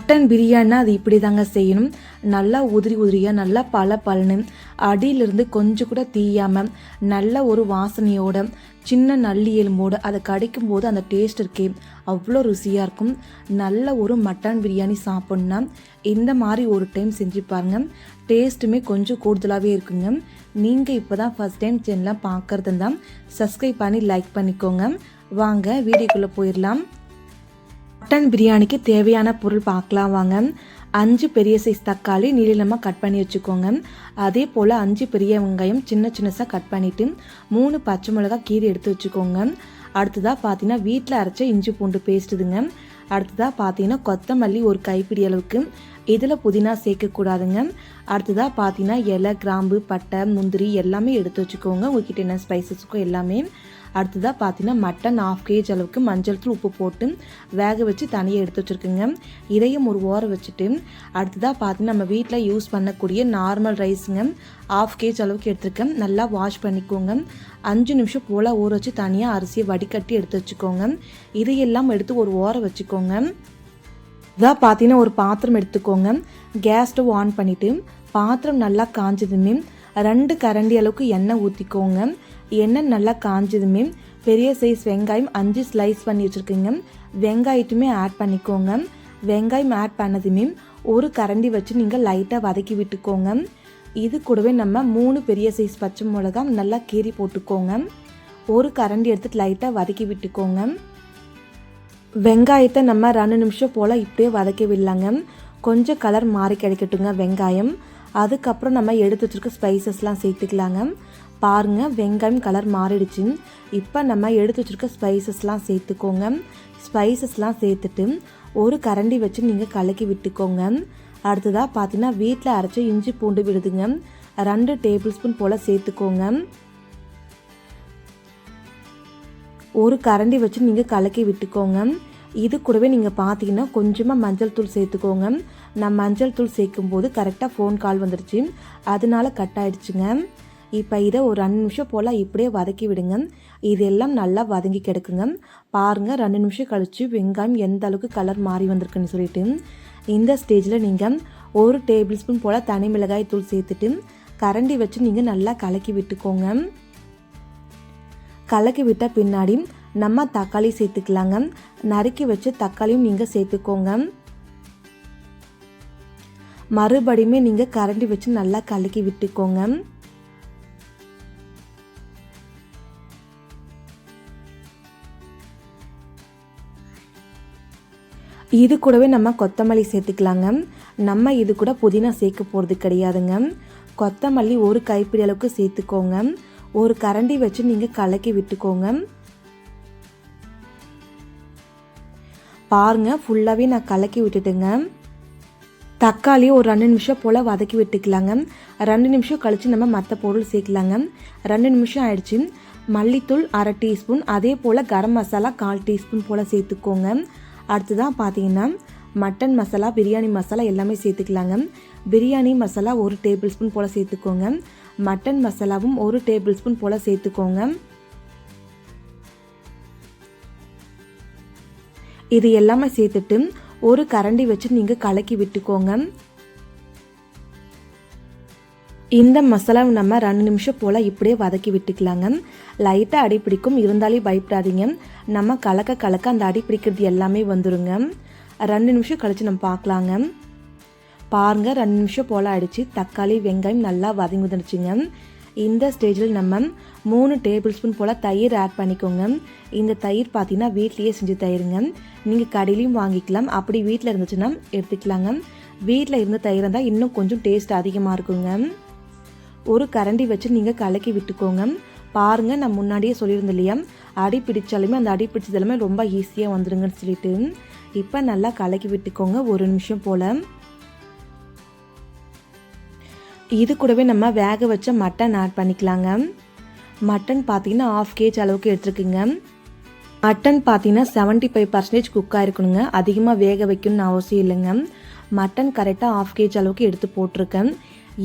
Mutton பிரியாணினா அது இப்படி தாங்க செய்யணும். நல்லா உதிரி உதிரியாக நல்லா பல பலனு அடியிலிருந்து கொஞ்சம் கூட தீயாமல் நல்ல ஒரு வாசனையோட சின்ன நல்லி எலும்போடு அதை கடிக்கும் போது அந்த டேஸ்ட் இருக்கே அவ்வளோ ருசியாக இருக்கும். நல்ல ஒரு மட்டன் பிரியாணி சாப்பிட்ணுன்னா இந்த மாதிரி ஒரு டைம் செஞ்சு பாருங்க. டேஸ்ட்டுமே கொஞ்சம் கூடுதலாகவே இருக்குங்க. நீங்கள் இப்போ தான் ஃபஸ்ட் டைம் சேனலாக பார்க்குறது தான் சப்ஸ்கிரைப் பண்ணி லைக் பண்ணிக்கோங்க. வாங்க வீடியோக்குள்ளே போயிடலாம். மட்டன் பிரியாணிக்கு தேவையான பொருள் பார்க்கலாம் வாங்க. அஞ்சு பெரிய சைஸ் தக்காளி நீளமாக கட் பண்ணி வச்சுக்கோங்க. அதே போல் அஞ்சு பெரிய வெங்காயம் சின்ன சின்னசாக கட் பண்ணிவிட்டு மூணு பச்சை மிளகாய் கீரை எடுத்து வச்சுக்கோங்க. அடுத்ததாக பார்த்தீங்கன்னா வீட்டில் அரைச்ச இஞ்சி பூண்டு பேஸ்ட்டுதுங்க அடுத்ததாக பார்த்தீங்கன்னா கொத்தமல்லி ஒரு கைப்பிடி அளவுக்கு. இதில் புதினா சேர்க்கக்கூடாதுங்க அடுத்ததாக பார்த்தீங்கன்னா இலை கிராம்பு பட்டை முந்திரி எல்லாமே எடுத்து வச்சுக்கோங்க. உங்ககிட்ட என்ன ஸ்பைசஸுக்கோ எல்லாமே. அடுத்ததாக பார்த்தீங்கன்னா மட்டன் ஆஃப் கேஜ் அளவுக்கு மஞ்சள் தூள் உப்பு போட்டு வேக வச்சு தனியாக எடுத்து வச்சுருக்குங்க. இதையும் ஒரு ஓரம் வச்சுட்டு அடுத்ததாக பார்த்தீங்கன்னா நம்ம வீட்டில் யூஸ் பண்ணக்கூடிய நார்மல் ரைஸுங்க ஆஃப் கேஜ் அளவுக்கு எடுத்துருக்கேன். நல்லா வாஷ் பண்ணிக்கோங்க. அஞ்சு நிமிஷம் போல் ஊற வச்சு தனியாக அரிசியை வடிகட்டி எடுத்து வச்சுக்கோங்க. இதையெல்லாம் எடுத்து ஒரு ஓரம் வச்சுக்கோங்க. இதாக பார்த்தீங்கன்னா ஒரு பாத்திரம் எடுத்துக்கோங்க. கேஸ் ஸ்டவ் ஆன் பண்ணிவிட்டு பாத்திரம் நல்லா காஞ்சதுமே ரெண்டு கரண்டி அளவுக்கு எண்ணெய் ஊற்றிக்கோங்க எண்ணெய் நல்லா காஞ்சதுமே பெரிய சைஸ் வெங்காயம் அஞ்சு ஸ்லைஸ் பண்ணி வச்சுருக்கீங்க வெங்காயத்துமே ஆட் பண்ணிக்கோங்க வெங்காயம் ஆட் பண்ணதுமே ஒரு கரண்டி வச்சு நீங்கள் லைட்டாக வதக்கி விட்டுக்கோங்க இது கூடவே நம்ம மூணு பெரிய சைஸ் பச்சை மிளகா நல்லா கீறி போட்டுக்கோங்க ஒரு கரண்டி எடுத்துட்டு லைட்டாக வதக்கி விட்டுக்கோங்க வெங்காயத்தை நம்ம ரெண்டு நிமிஷம் போல் இப்படியே வதக்கி விடலாங்க கொஞ்சம் கலர் மாறி கிடைக்கட்டுங்க வெங்காயம். அதுக்கப்புறம் நம்ம எடுத்து வச்சுருக்க ஸ்பைசஸ்லாம் சேர்த்துக்கலாங்க பாருங்கள் வெங்காயம் கலர் மாறிடுச்சு இப்போ நம்ம எடுத்து வச்சுருக்க ஸ்பைசஸ்லாம் சேர்த்துக்கோங்க. ஸ்பைசஸ்லாம் சேர்த்துட்டு ஒரு கரண்டி வச்சு நீங்கள் கலக்கி விட்டுக்கோங்க. அடுத்ததாக பார்த்தீங்கன்னா வீட்டில் அரைச்ச இஞ்சி பூண்டு விடுதுங்க ரெண்டு டேபிள் ஸ்பூன் போல் சேர்த்துக்கோங்க. ஒரு கரண்டி வச்சு நீங்கள் கலக்கி விட்டுக்கோங்க. இது கூடவே நீங்கள் பார்த்தீங்கன்னா கொஞ்சமாக மஞ்சள் தூள் சேர்த்துக்கோங்க. நான் மஞ்சள் தூள் சேர்க்கும் போது கரெக்டாக ஃபோன் கால் வந்துடுச்சு அதனால கட் ஆயிடுச்சுங்க. இப்போ இதை ஒரு ரெண்டு நிமிஷம் போல் இப்படியே வதக்கி விடுங்க. இதெல்லாம் நல்லா வதங்கி கிடக்குங்க. பாருங்கள் ரெண்டு நிமிஷம் கழித்து வெங்காயம் எந்த அளவுக்கு கலர் மாறி வந்திருக்குன்னு சொல்லிட்டு. இந்த ஸ்டேஜில் நீங்கள் ஒரு டேபிள் ஸ்பூன் போல் தனி மிளகாய் தூள் சேர்த்துட்டு கரண்டி வச்சு நீங்கள் நல்லா கலக்கி விட்டுக்கோங்க. கலக்கி விட்ட பின்னாடி நம்ம தக்காளி சேர்த்துக்கலாங்க. நறுக்கி வச்சு தக்காளியும் நீங்கள் சேர்த்துக்கோங்க. மறுபடியுமே நீங்கள் கரண்டி வச்சு நல்லா கலக்கி விட்டுக்கோங்க. இது கூடவே நம்ம கொத்தமல்லி சேர்த்துக்கலாங்க. நம்ம இது கூட புதினா சேர்க்க போகிறது கிடையாதுங்க. கொத்தமல்லி ஒரு கைப்பிடி அளவுக்கு சேர்த்துக்கோங்க. ஒரு கரண்டி வச்சு நீங்கள் கலக்கி விட்டுக்கோங்க. பாருங்க ஃபுல்லாகவே நான் கலக்கி விட்டுட்டுங்க. தக்காளி ஒரு ரெண்டு நிமிஷம் போல் வதக்கி விட்டுக்கலாங்க. ரெண்டு நிமிஷம் கழித்து நம்ம மற்ற பொருள் சேர்க்கலாங்க. ரெண்டு நிமிஷம் ஆயிடுச்சு. மல்லித்தூள் அரை டீஸ்பூன் அதே போல் கரம் மசாலா கால் டீஸ்பூன் போல் சேர்த்துக்கோங்க. அடுத்ததான் பார்த்தீங்கன்னா மட்டன் மசாலா பிரியாணி மசாலா எல்லாமே சேர்த்துக்கலாங்க. பிரியாணி மசாலா ஒரு டேபிள் ஸ்பூன் போல் சேர்த்துக்கோங்க. மட்டன் மசாலாவும் ஒரு டேபிள் ஸ்பூன் போல் சேர்த்துக்கோங்க. இது எல்லாமே சேர்த்துட்டு ஒரு கரண்டி வச்சு நீங்கள் கலக்கி விட்டுக்கோங்க. இந்த மசாலாவை நம்ம ரெண்டு நிமிஷம் போல் இப்படியே வதக்கி விட்டுக்கலாங்க. லைட்டாக அடி பிடிக்கும். இருந்தாலே பயப்படாதீங்க. நம்ம கலக்க கலக்க அந்த அடி பிடிக்கிறது எல்லாமே வந்துடுங்க ரெண்டு நிமிஷம் கழித்து நம்ம பார்க்கலாங்க. பாருங்கள் ரெண்டு நிமிஷம் போல் அடித்து தக்காளி வெங்காயம் நல்லா வதங்கி வந்துடுச்சுங்க. இந்த ஸ்டேஜில் நம்ம மூணு டேபிள் ஸ்பூன் போல் தயிர் ஆட் பண்ணிக்கோங்க. இந்த தயிர் பார்த்தீங்கன்னா வீட்லேயே செஞ்சு தயிருங்க. நீங்கள் கடையிலையும் வாங்கிக்கலாம். அப்படி வீட்டில் இருந்துச்சுன்னா எடுத்துக்கலாங்க. வீட்டில் இருந்த தயிர் இருந்தால் இன்னும் கொஞ்சம் டேஸ்ட் அதிகமாக இருக்குங்க. ஒரு கரண்டி வச்சு நீங்கள் கலக்கி விட்டுக்கோங்க. பாருங்கள் நான் முன்னாடியே சொல்லியிருந்தேன் இல்லையா? அடி பிடிச்சாலுமே அந்த அடி பிடிச்சது எல்லாமே ரொம்ப ஈஸியாக வந்துடுங்கன்னு சொல்லிட்டு. இப்போ நல்லா கலக்கி விட்டுக்கோங்க ஒரு நிமிஷம் போல். இது கூடவே நம்ம வேக வச்ச மட்டன் ஆட் பண்ணிக்கலாங்க. மட்டன் பார்த்தீங்கன்னா ஆஃப் கேஜ் அளவுக்கு எடுத்துருக்குங்க. மட்டன் பார்த்தீங்கன்னா செவன்ட்டி ஃபைவ் பர்சன்டேஜ் குக்காக இருக்கணுங்க அதிகமாக வேக வைக்கணும்னு அவசியம் இல்லைங்க. மட்டன் கரெக்டாக ஆஃப் கேஜ் அளவுக்கு எடுத்து போட்டிருக்கேன்.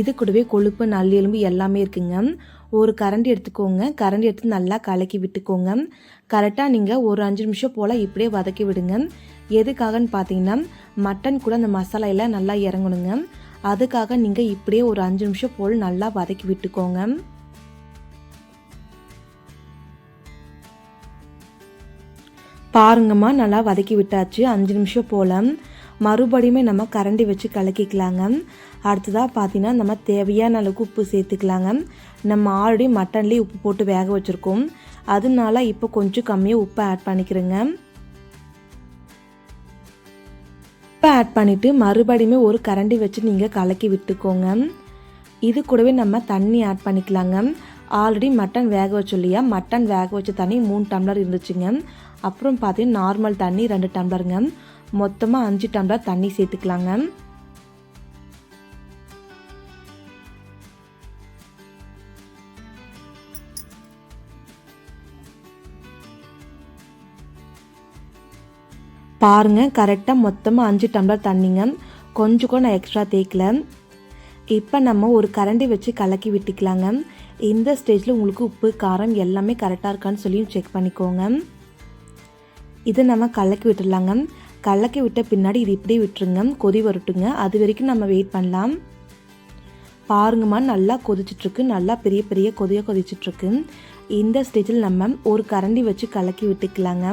இது கூடவே கொழுப்பு நல்லெலும்பு எல்லாமே இருக்குங்க. ஒரு கரண்டி எடுத்துக்கோங்க. கரண்டி எடுத்து நல்லா கலக்கி விட்டுக்கோங்க. கரெக்டாக நீங்கள் ஒரு அஞ்சு நிமிஷம் போல் இப்படியே வதக்கி விடுங்க. எதுக்காகன்னு பார்த்தீங்கன்னா மட்டன் கூட அந்த மசாலையில் நல்லா இறங்கணுங்க. அதுக்காக நீங்கள் இப்படியே ஒரு அஞ்சு நிமிஷம் போல் நல்லா வதக்கி விட்டுக்கோங்க. பாருங்கம்மா நல்லா வதக்கி விட்டாச்சு. அஞ்சு நிமிஷம் போல். மறுபடியுமே நம்ம கரண்டி வச்சு கலக்கிக்கலாங்க. அடுத்ததாக பார்த்தீங்கன்னா நம்ம தேவையான அளவுக்கு உப்பு சேர்த்துக்கலாங்க. நம்ம ஆல்ரெடி மட்டன்லேயே உப்பு போட்டு வேக வச்சுருக்கோம். அதனால இப்போ கொஞ்சம் கம்மியாக உப்பை ஆட் பண்ணிக்கிறேங்க. உப்பை ஆட் பண்ணிவிட்டு மறுபடியுமே ஒரு கரண்டி வச்சு நீங்கள் கலக்கி விட்டுக்கோங்க. இது கூடவே நம்ம தண்ணி ஆட் பண்ணிக்கலாங்க. ஆல்ரெடி மட்டன் வேக வச்சோம் இல்லையா? மட்டன் வேக வச்ச தண்ணி மூணு டம்ளர் இருந்துச்சுங்க. அப்புறம் பார்த்தீங்கன்னா நார்மல் தண்ணி ரெண்டு டம்ளருங்க. மொத்தமாக அஞ்சு டம்ளர் தண்ணி சேர்த்துக்கலாங்க. பாருங்க கரெக்டாக மொத்தமாக அஞ்சு டம்ளர் தண்ணிங்க. கொஞ்சம் கூட நான் எக்ஸ்ட்ரா தேய்க்கல இப்போ நம்ம ஒரு கரண்டி வச்சு கலக்கி விட்டுக்கலாங்க. இந்த ஸ்டேஜில் உங்களுக்கு உப்பு காரம் எல்லாமே கரெக்டாக இருக்கான்னு சொல்லி செக் பண்ணிக்கோங்க. இதை நம்ம கலக்கி விட்டுடலாங்க. கலக்கி விட்ட பின்னாடி இது இப்படியே விட்டுருங்க. கொதி வரட்டுங்க. அது வரைக்கும் நம்ம வெயிட் பண்ணலாம். பாருங்கம்மா நல்லா கொதிச்சிட்ருக்கு. நல்லா பெரிய பெரிய கொதியாக கொதிச்சிட்ருக்கு. இந்த ஸ்டேஜில் நம்ம ஒரு கரண்டி வச்சு கலக்கி விட்டுக்கலாங்க.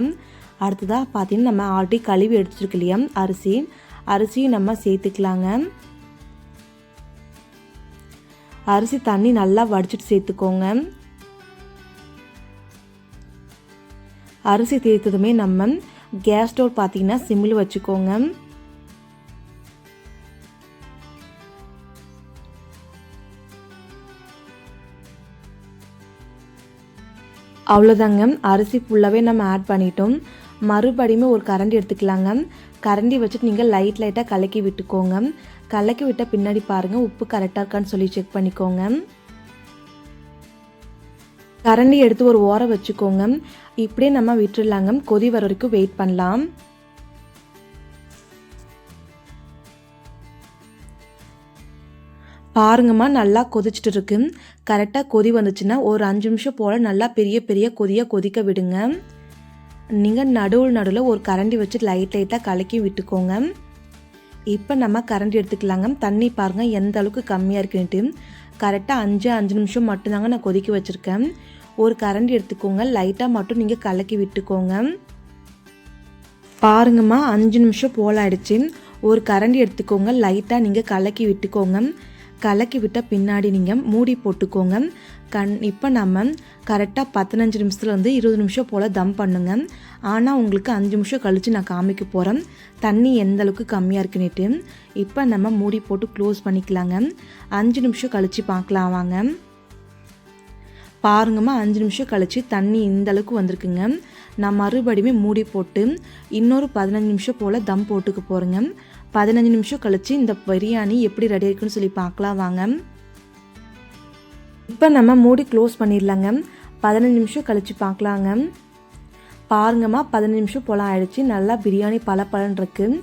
அடுத்ததாக பார்த்தீங்கன்னா நம்ம ஆல்ரெடி கழுவி எடுத்துருக்கு இல்லையா அரிசி. அரிசியும் நம்ம சேர்த்துக்கலாங்க. அரிசி தண்ணி நல்லா வடிச்சிட்டு சேர்த்துக்கோங்க. அரிசி தேய்த்ததுமே நம்ம கேஸ் ஸ்டவ் பார்த்தீங்கன்னா சிம்மில் வச்சுக்கோங்க. அவ்வளோதாங்க அரிசி ஃபுல்லாகவே நம்ம ஆட் பண்ணிட்டோம். மறுபடியுமே ஒரு கரண்டி எடுத்துக்கலாங்க. கரண்டி வச்சுட்டு நீங்கள் லைட் லைட்டாக கலக்கி விட்டுக்கோங்க. கலக்கி விட்ட பின்னாடி பாருங்கள் உப்பு கரெக்டாக இருக்கான்னு சொல்லி செக் பண்ணிக்கோங்க. கரண்டி எடுத்து ஒரு ஓரம் வச்சுக்கோங்க. இப்படியே நம்ம விட்டுடலாங்க. கொதி வர வரைக்கும் வெயிட் பண்ணலாம். பாருங்கம்மா நல்லா கொதிச்சுட்டு இருக்கு. கரெக்டாக கொதி வந்துச்சுன்னா ஒரு அஞ்சு நிமிஷம் போல் நல்லா பெரிய பெரிய கொதியாக கொதிக்க விடுங்க. நீங்கள் நடுவில் நடுவில் ஒரு கரண்டி வச்சு லைட் லைட்டாக கலக்கி விட்டுக்கோங்க. இப்போ நம்ம கரண்டி எடுத்துக்கலாங்க. தண்ணி பாருங்கள் எந்த அளவுக்கு கம்மியாக இருக்குன்ட்டு. கரெக்டாக அஞ்சு அஞ்சு நிமிஷம் மட்டும்தாங்க நான் கொதிக்க வச்சுருக்கேன். ஒரு கரண்டி எடுத்துக்கோங்க. லைட்டாக மட்டும் நீங்கள் கலக்கி விட்டுக்கோங்க. பாருங்கம்மா அஞ்சு நிமிஷம் போல் ஆயிடுச்சு. ஒரு கரண்டி எடுத்துக்கோங்க. லைட்டாக நீங்கள் கலக்கி விட்டுக்கோங்க. கலக்கி விட்ட பின்னாடி நீங்கள் மூடி போட்டுக்கோங்க. கண் இப்போ நம்ம கரெக்டாக பதினஞ்சு நிமிஷத்துலேருந்து இருபது நிமிஷம் போல் தம் பண்ணுங்க. ஆனால் உங்களுக்கு அஞ்சு நிமிஷம் கழித்து நான் காமிக்க போகிறேன் தண்ணி எந்த அளவுக்கு கம்மியாக இருக்குன்னுட்டு. இப்போ நம்ம மூடி போட்டு க்ளோஸ் பண்ணிக்கலாங்க. அஞ்சு நிமிஷம் கழித்து பார்க்கலாம் வாங்க. பாருங்கம்மா அஞ்சு நிமிஷம் கழித்து தண்ணி இந்தளவுக்கு வந்திருக்குங்க. நான் மறுபடியுமே மூடி போட்டு இன்னொரு பதினஞ்சு நிமிஷம் போல் தம் போட்டுக்க போகிறேங்க பதினஞ்சு நிமிஷம் கழித்து இந்த பிரியாணி எப்படி ரெடி இருக்குன்னு சொல்லி பார்க்கலாம் வாங்க. இப்போ நம்ம மூடி க்ளோஸ் பண்ணிடலாங்க. பதினஞ்சு நிமிஷம் கழித்து பார்க்கலாங்க. பாருங்கம்மா பதினஞ்சு நிமிஷம் போல் ஆயிடுச்சு. நல்லா பிரியாணி பல பலன் இருக்குது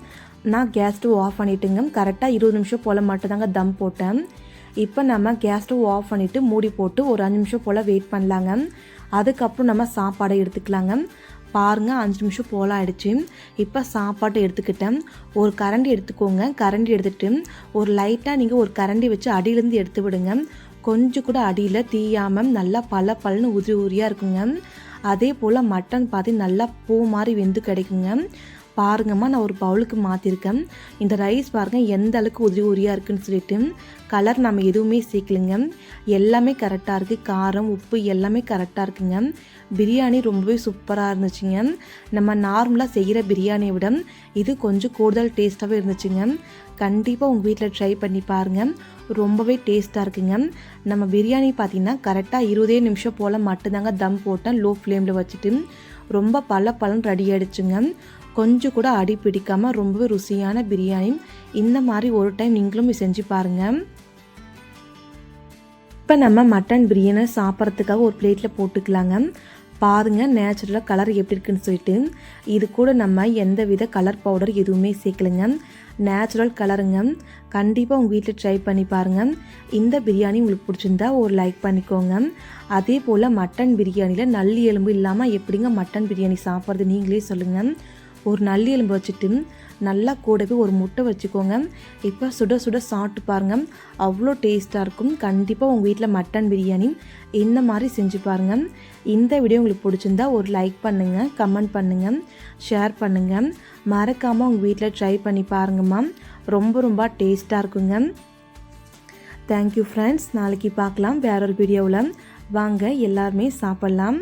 நான் கேஸ் ஸ்டவ் ஆஃப் பண்ணிட்டுங்க. கரெக்டாக இருபது நிமிஷம் போல் மட்டும்தாங்க தம் போட்டேன். இப்போ நம்ம கேஸ் ஸ்டவ் ஆஃப் பண்ணிவிட்டு மூடி போட்டு ஒரு அஞ்சு நிமிஷம் போல் வெயிட் பண்ணலாங்க. அதுக்கப்புறம் நம்ம சாப்பாடை எடுத்துக்கலாங்க. பாருங்கள் அஞ்சு நிமிஷம் போல் ஆகிடுச்சு இப்போ சாப்பாட்டை எடுத்துக்கிட்டேன். ஒரு கரண்டி எடுத்துக்கோங்க. கரண்டி எடுத்துகிட்டு ஒரு லைட்டாக நீங்கள் ஒரு கரண்டி வச்சு அடியிலேருந்து எடுத்து விடுங்க. கொஞ்சம் கூட அடியில் தீயாமல் நல்லா பல பலன்னு உதிரி உரியாக இருக்குங்க. அதே போல் மட்டன் பார்த்து நல்லா பூ மாதிரி வெந்து கிடைக்குங்க. பாருங்கம்மா நான் ஒரு பவுலுக்கு மாற்றிருக்கேன் இந்த ரைஸ் பாருங்கள் எந்த அளவுக்கு உதிரி உரியாக இருக்குன்னு சொல்லிட்டு. கலர் நம்ம எதுவுமே சேர்க்கலைங்க. எல்லாமே கரெக்டாக இருக்குது காரம் உப்பு எல்லாமே கரெக்டாக இருக்குங்க. பிரியாணி ரொம்பவே சூப்பராக இருந்துச்சுங்க. நம்ம நார்மலாக செய்கிற பிரியாணியை விட இது கொஞ்சம் கூடுதல் டேஸ்ட்டாகவே இருந்துச்சுங்க. கண்டிப்பாக உங்கள் வீட்டில் ட்ரை பண்ணி பாருங்கள் ரொம்பவே டேஸ்ட்டாக இருக்குங்க. நம்ம பிரியாணி பார்த்திங்கன்னா கரெக்டாக இருபதே நிமிஷம் போல் மட்டும்தாங்க தம் போட்டேன் லோ ஃப்ளேமில் வச்சுட்டு. ரொம்ப பல பழம் ரெடி ஆகிடுச்சுங்க கொஞ்சம் கூட அடி பிடிக்காமல் ரொம்பவே ருசியான பிரியாணி. இந்த மாதிரி ஒரு டைம் நீங்களும் செஞ்சு பாருங்கள் இப்போ நம்ம மட்டன் பிரியாணி சாப்பிட்றதுக்காக ஒரு பிளேட்டில் போட்டுக்கலாங்க. பாருங்க நேச்சுரலாக கலர் எப்படி இருக்குன்னு சொல்லிட்டு. இது கூட நம்ம எந்த வித கலர் பவுடர் எதுவுமே சேர்க்கலைங்க. நேச்சுரல் கலருங்க கண்டிப்பாக உங்கள் வீட்டில் ட்ரை பண்ணி பாருங்கள் இந்த பிரியாணி உங்களுக்கு பிடிச்சிருந்தா ஒரு லைக் பண்ணிக்கோங்க. அதே போல் மட்டன் பிரியாணியில் நல்லி எலும்பு இல்லாமல் எப்படிங்க மட்டன் பிரியாணி சாப்பிட்றது நீங்களே சொல்லுங்கள் ஒரு நல்லி எலும்பு வச்சுட்டு நல்லா கூடவே ஒரு முட்டை வச்சுக்கோங்க. இப்போ சுட சுட சாப்பிட்டு பாருங்கள் அவ்வளோ டேஸ்ட்டாக இருக்கும். கண்டிப்பாக உங்கள் வீட்டில் மட்டன் பிரியாணி இந்த மாதிரி செஞ்சு பாருங்கள் இந்த வீடியோ உங்களுக்கு பிடிச்சிருந்தா ஒரு லைக் பண்ணுங்கள் கமெண்ட் பண்ணுங்கள் ஷேர் பண்ணுங்கள் மறக்காமல் உங்கள் வீட்டில் ட்ரை பண்ணி பாருங்கம்மா. ரொம்ப ரொம்ப டேஸ்ட்டாக இருக்குங்க. தேங்க்யூ ஃப்ரெண்ட்ஸ் நாளைக்கு பார்க்கலாம் வேற ஒரு வீடியோவில் வாங்க எல்லாருமே சாப்பிட்லாம்.